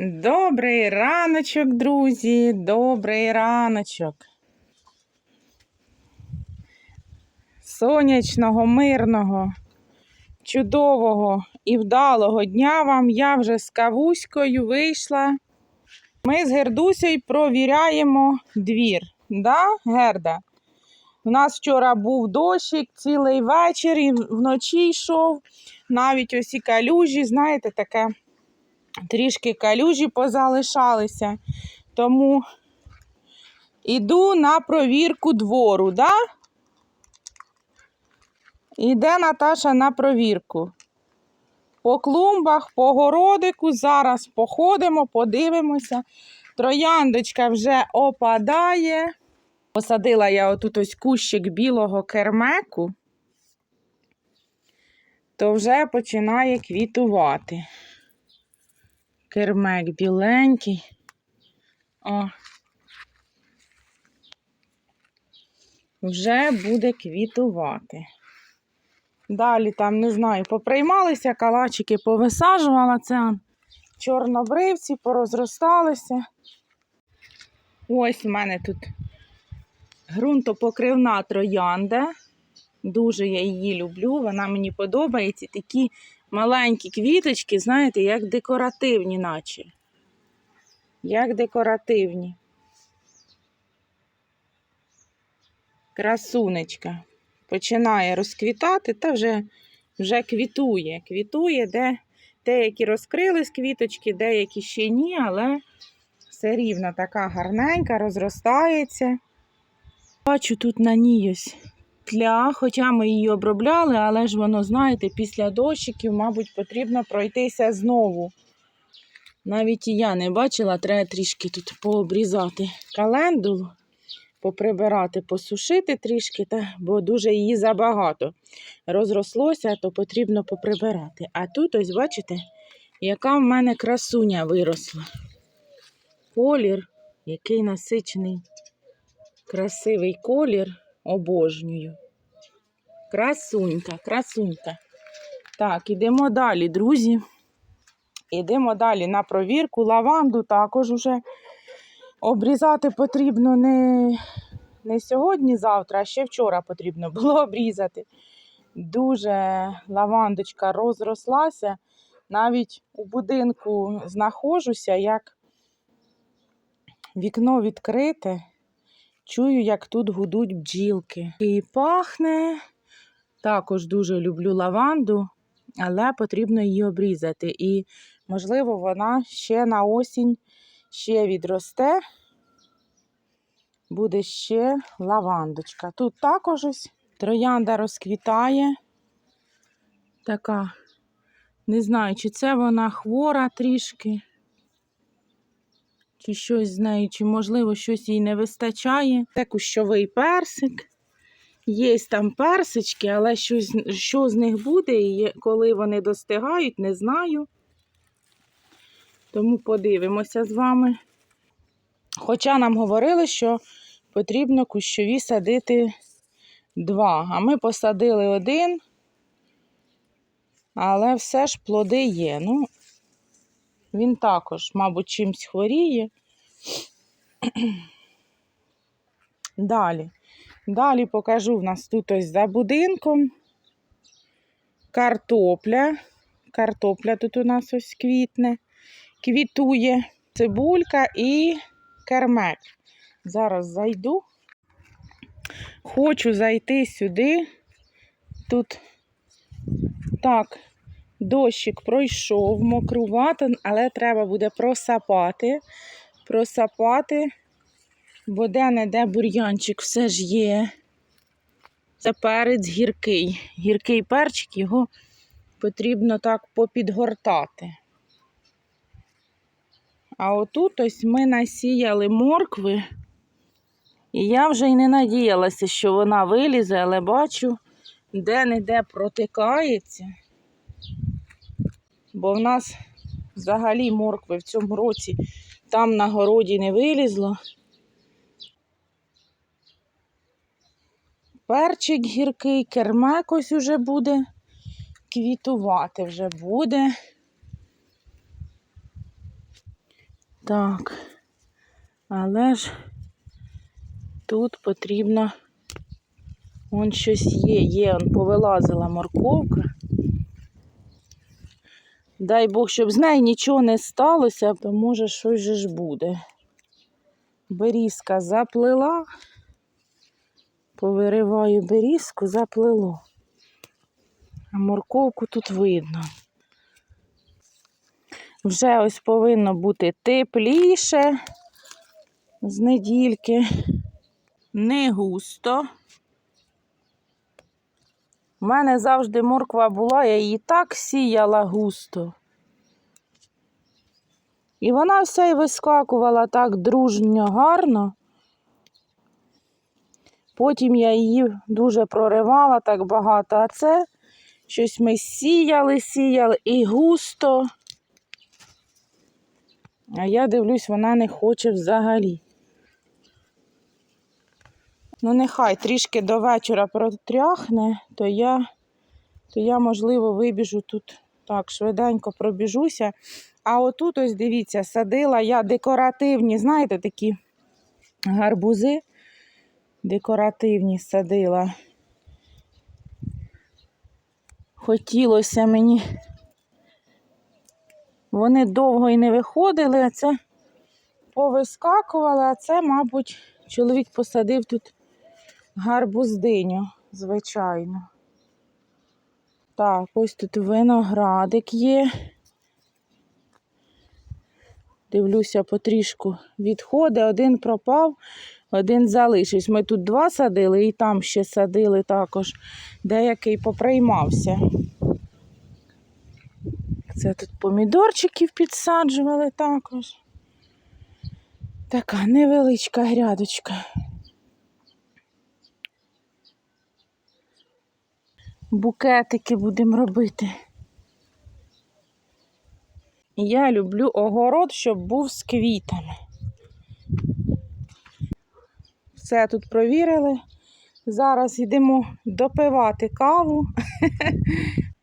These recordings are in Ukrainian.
Добрий раночок, друзі, добрий раночок. Сонячного, мирного, чудового і вдалого дня вам. Я вже з кавуською вийшла. Ми з Гердусею провіряємо двір. Да, Герда? У нас вчора був дощик цілий вечір і вночі йшов. Навіть ось і калюжі, знаєте, таке трішки калюжі позалишалися. Тому іду на провірку двору, да? Іде Наташа на провірку. По клумбах, по городику. Зараз походимо, подивимося. Трояндочка вже опадає. Посадила я отут ось кущик білого кермеку, то вже починає квітувати. Кермек біленький. О. Вже буде квітувати. Далі там, не знаю, поприймалися калачики, повисаджувала це. Чорнобривці порозросталися. Ось в мене тут ґрунтопокривна троянда. Дуже я її люблю, вона мені подобається. Такі маленькі квіточки, знаєте, як декоративні, наче. Як декоративні. Красунечка. Починає розквітати та вже, вже квітує. Квітує, де деякі розкрились квіточки, деякі ще ні, але все рівно така гарненька, розростається. Бачу тут на ній ось тля, хоча ми її обробляли, але ж воно, знаєте, після дощиків, мабуть, потрібно пройтися знову. Навіть і я не бачила, треба трішки тут пообрізати календулу, поприбирати, посушити трішки, та, бо дуже її забагато. Розрослося, то потрібно поприбирати. А тут, ось, бачите, яка в мене красуня виросла. Колір, який насичений, красивий колір обожнюю. Красунька, красунька. Так, ідемо далі, друзі. Ідемо далі на провірку. Лаванду також уже обрізати потрібно не, не сьогодні, завтра, а ще вчора потрібно було обрізати. Дуже лавандочка розрослася. Навіть у будинку знаходжуся, як вікно відкрите. Чую, як тут гудуть бджілки. І пахне. Також дуже люблю лаванду, але потрібно її обрізати. І, можливо, вона ще на осінь ще відросте. Буде ще лавандочка. Тут також ось троянда розквітає. Така, не знаю, чи це вона хвора трішки чи щось з нею, чи, можливо, щось їй не вистачає. Це кущовий персик. Є там персички, але щось, що з них буде, коли вони достигають, не знаю. Тому подивимося з вами. Хоча нам говорили, що потрібно кущові садити два. А ми посадили один, але все ж плоди є. Ну, він також, мабуть, чимсь хворіє. Далі. Далі покажу в нас тут ось за будинком. Картопля. Картопля тут у нас ось квітне, квітує, цибулька і кермек. Зараз зайду. Хочу зайти сюди. Тут так, Дощик пройшов, мокрувато, але треба буде просапати. Просапати, бо де-не-де бур'янчик все ж є. Це перець гіркий. Гіркий перчик, його потрібно так попідгортати. А отут ось ми насіяли моркви, і я вже й не надіялася, що вона вилізе, але бачу, де-не-де протикається бо в нас взагалі моркви в цьому році там на городі не вилізло. Перчик гіркий, кермек ось уже буде, квітувати вже буде. Так. Але ж тут потрібно. Вон щось є, є, он повилазила морковка. Дай Бог, щоб з нею нічого не сталося, то може щось же ж буде. Берізка заплила. Повириваю берізку, заплило. А морковку тут видно. Вже ось повинно бути тепліше з недільки. Не густо. У мене завжди морква була, я її так сіяла густо. І вона вся й вискакувала так дружньо гарно. Потім я її дуже проривала так багато, а це щось ми сіяли, сіяли і густо. А я дивлюсь, вона не хоче взагалі. Ну, нехай трішки до вечора протряхне, то я, то я, можливо, вибіжу тут так, швиденько пробіжуся. А отут, ось дивіться, садила я декоративні, знаєте, такі гарбузи декоративні садила. Хотілося мені. Вони довго і не виходили, а це повискакували, а це, мабуть, чоловік посадив тут гарбуздиню, звичайно. Так, ось тут виноградик є. Дивлюся, потрішку відходи, один пропав, один залишився. Ми тут два садили і там ще садили також. Деякий поприймався. Це тут помідорчиків підсаджували також. Така невеличка грядочка. Букетики будемо робити. Я люблю огород, щоб був з квітами. Все тут провірили. Зараз йдемо допивати каву.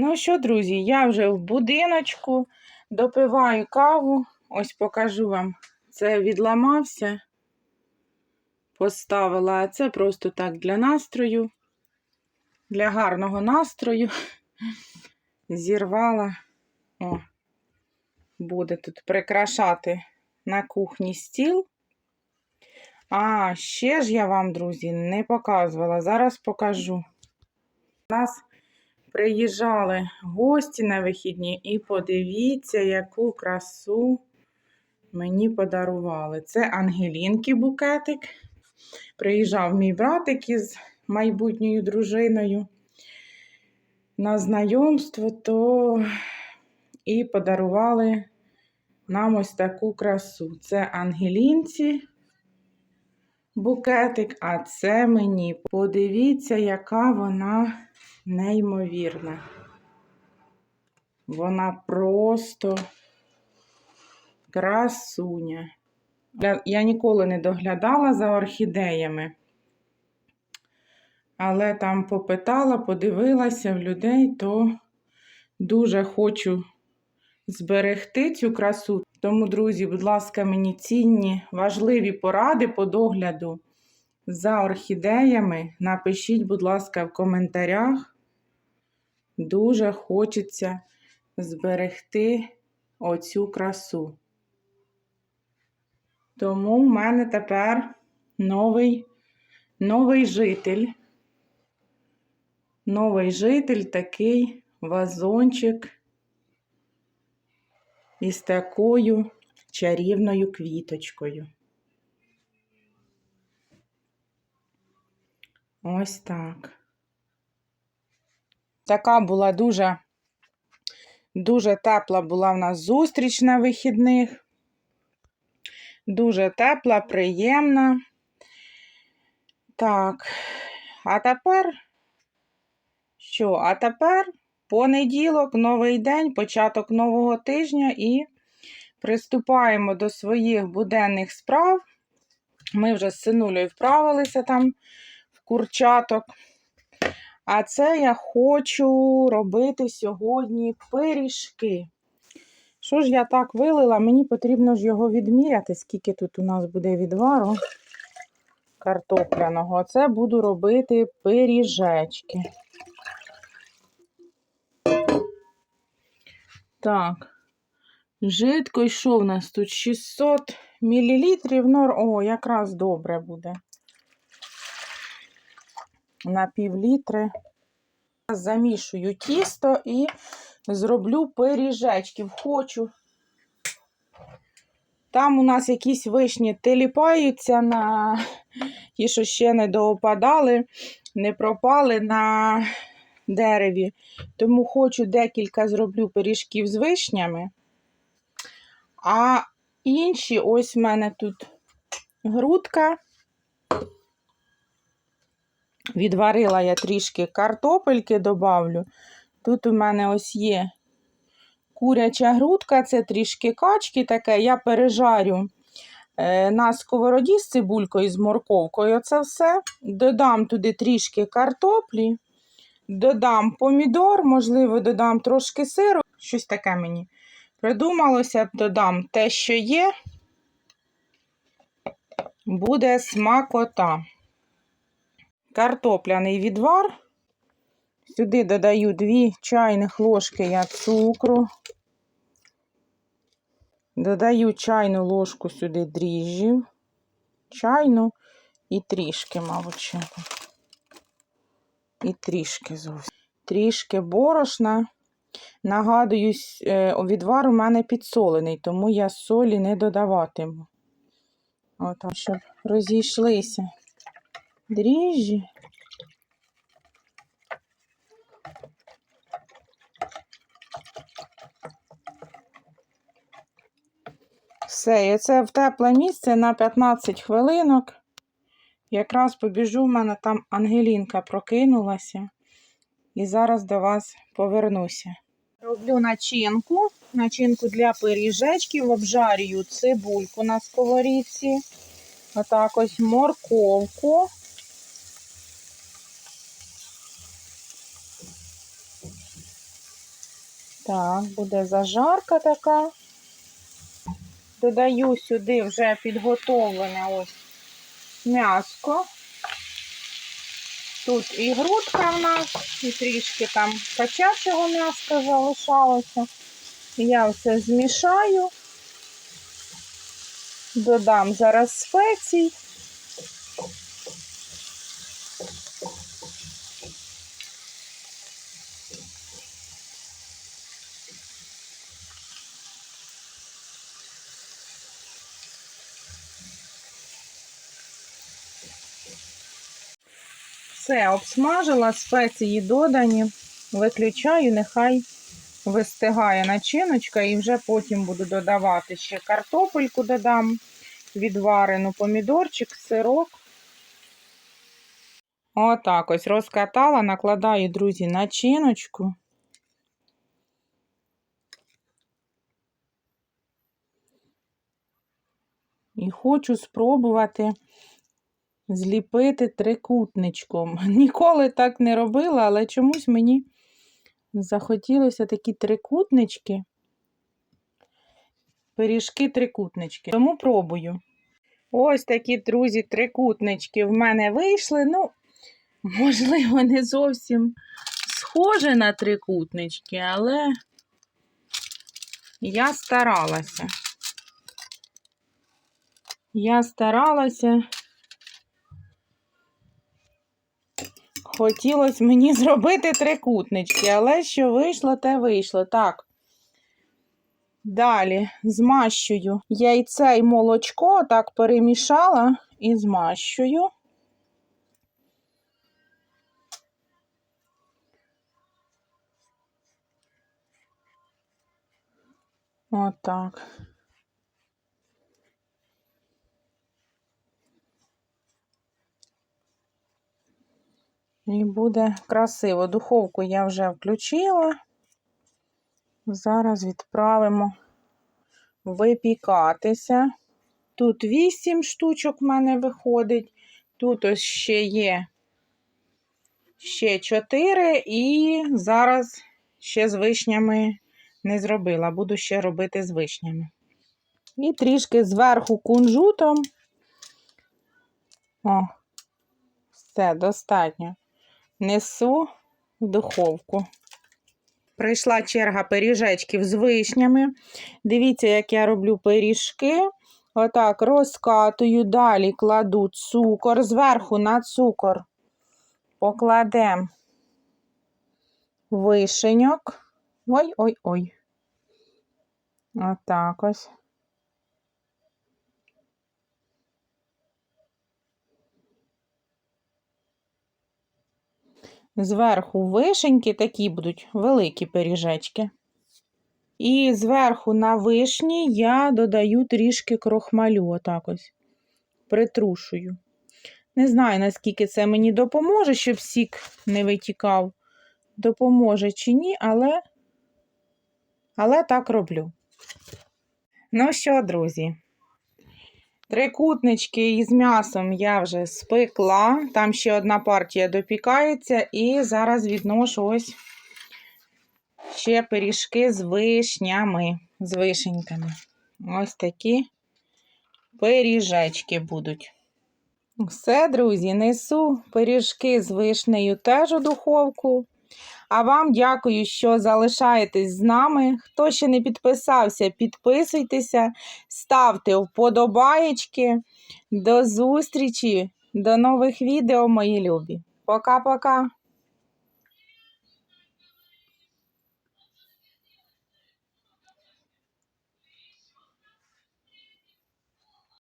Ну що, друзі, я вже в будиночку допиваю каву. Ось покажу вам. Це відламався, поставила, а це просто так для настрою, для гарного настрою. Зірвала. О, буде тут прикрашати на кухні стіл. А, ще ж я вам, друзі, не показувала. Зараз покажу. У нас приїжджали гості на вихідні, і подивіться, яку красу мені подарували. Це Ангелінки букетик. Приїжджав мій братик із майбутньою дружиною на знайомство, то і подарували нам ось таку красу. Це Ангелінці букетик, а це мені. Подивіться, яка вона неймовірна. Вона просто красуня. Я, ніколи не доглядала за орхідеями, але там попитала, подивилася в людей, то дуже хочу зберегти цю красу. Тому, друзі, будь ласка, мені цінні, важливі поради по догляду за орхідеями. Напишіть, будь ласка, в коментарях. Дуже хочеться зберегти оцю красу. Тому в мене тепер новий, новий житель. Новий житель такий вазончик із такою чарівною квіточкою. Ось так. Така була дуже, дуже тепла була в нас зустріч на вихідних. Дуже тепла, приємна. Так, а тепер що? А тепер понеділок, новий день, початок нового тижня і приступаємо до своїх буденних справ. Ми вже з синулею вправилися там в курчаток. А це я хочу робити сьогодні пиріжки. Що ж я так вилила? Мені потрібно ж його відміряти, скільки тут у нас буде відвару картопляного. Це буду робити пиріжечки. Так, жидкий, що в нас тут? 600 мл. О, якраз добре буде. На пів літри. Замішую тісто і зроблю пиріжечків. Хочу. Там у нас якісь вишні теліпаються на ті, що ще не доопадали, не пропали на дереві. Тому хочу декілька зроблю пиріжків з вишнями. А інші, ось в мене тут грудка. Відварила я трішки картопельки, добавлю. Тут у мене ось є куряча грудка, це трішки качки таке. Я пережарю е, на сковороді з цибулькою, з морковкою. Оце все. Додам туди трішки картоплі, додам помідор, можливо, додам трошки сиру. Щось таке мені придумалося, додам те, що є. Буде смакота. Картопляний відвар. Сюди додаю 2 чайних ложки я цукру. Додаю чайну ложку сюди дріжджів. Чайну і трішки, мабуть. І трішки зовсім. Трішки борошна. Нагадую, е, відвар у мене підсолений, тому я солі не додаватиму. От, щоб розійшлися дріжджі. Все, і це в тепле місце на 15 хвилинок. Якраз побіжу, в мене там Ангелінка прокинулася. І зараз до вас повернуся. Роблю начинку. Начинку для пиріжечків, обжарюю цибульку на сковорідці. Отак ось морковку. Так, буде зажарка така. Додаю сюди вже підготовлене ось м'яско. Тут і грудка в нас, і трішки там качачого м'яска залишалося. Я все змішаю, додам зараз спецій. Все, обсмажила, спеції додані, виключаю, нехай вистигає начиночка, і вже потім буду додавати ще картопельку додам, відварену помідорчик, сирок. Отак ось розкатала, накладаю, друзі, начиночку. І хочу спробувати зліпити трикутничком. Ніколи так не робила, але чомусь мені захотілося такі трикутнички, пиріжки-трикутнички. Тому пробую. Ось такі, друзі, трикутнички в мене вийшли. Ну, можливо, не зовсім схоже на трикутнички, але я старалася. Я старалася. Хотілося мені зробити трикутнички, але що вийшло, те вийшло. Так. Далі змащую яйце і молочко, так перемішала і змащую. Отак. І буде красиво. Духовку я вже включила. Зараз відправимо випікатися. Тут 8 штучок в мене виходить. Тут ось ще є ще 4 і зараз ще з вишнями не зробила. Буду ще робити з вишнями. І трішки зверху кунжутом. О, все, достатньо. Несу в духовку. Прийшла черга пиріжечків з вишнями. Дивіться, як я роблю пиріжки. Отак розкатую, далі кладу цукор, зверху на цукор покладемо вишеньок. Ой-ой-ой. Отак ось. Зверху вишеньки такі будуть великі пиріжечки. І зверху на вишні я додаю трішки крохмалю, отак ось. Притрушую. Не знаю, наскільки це мені допоможе, щоб сік не витікав. Допоможе чи ні, але, але так роблю. Ну що, друзі, трикутнички із м'ясом я вже спекла. Там ще одна партія допікається, і зараз відношу ось ще пиріжки з вишнями, з вишеньками. Ось такі пиріжечки будуть. Все, друзі, несу пиріжки з вишнею теж у духовку. А вам дякую, що залишаєтесь з нами. Хто ще не підписався, підписуйтеся, ставте вподобаєчки. До зустрічі, до нових відео, мої любі. Пока-пока!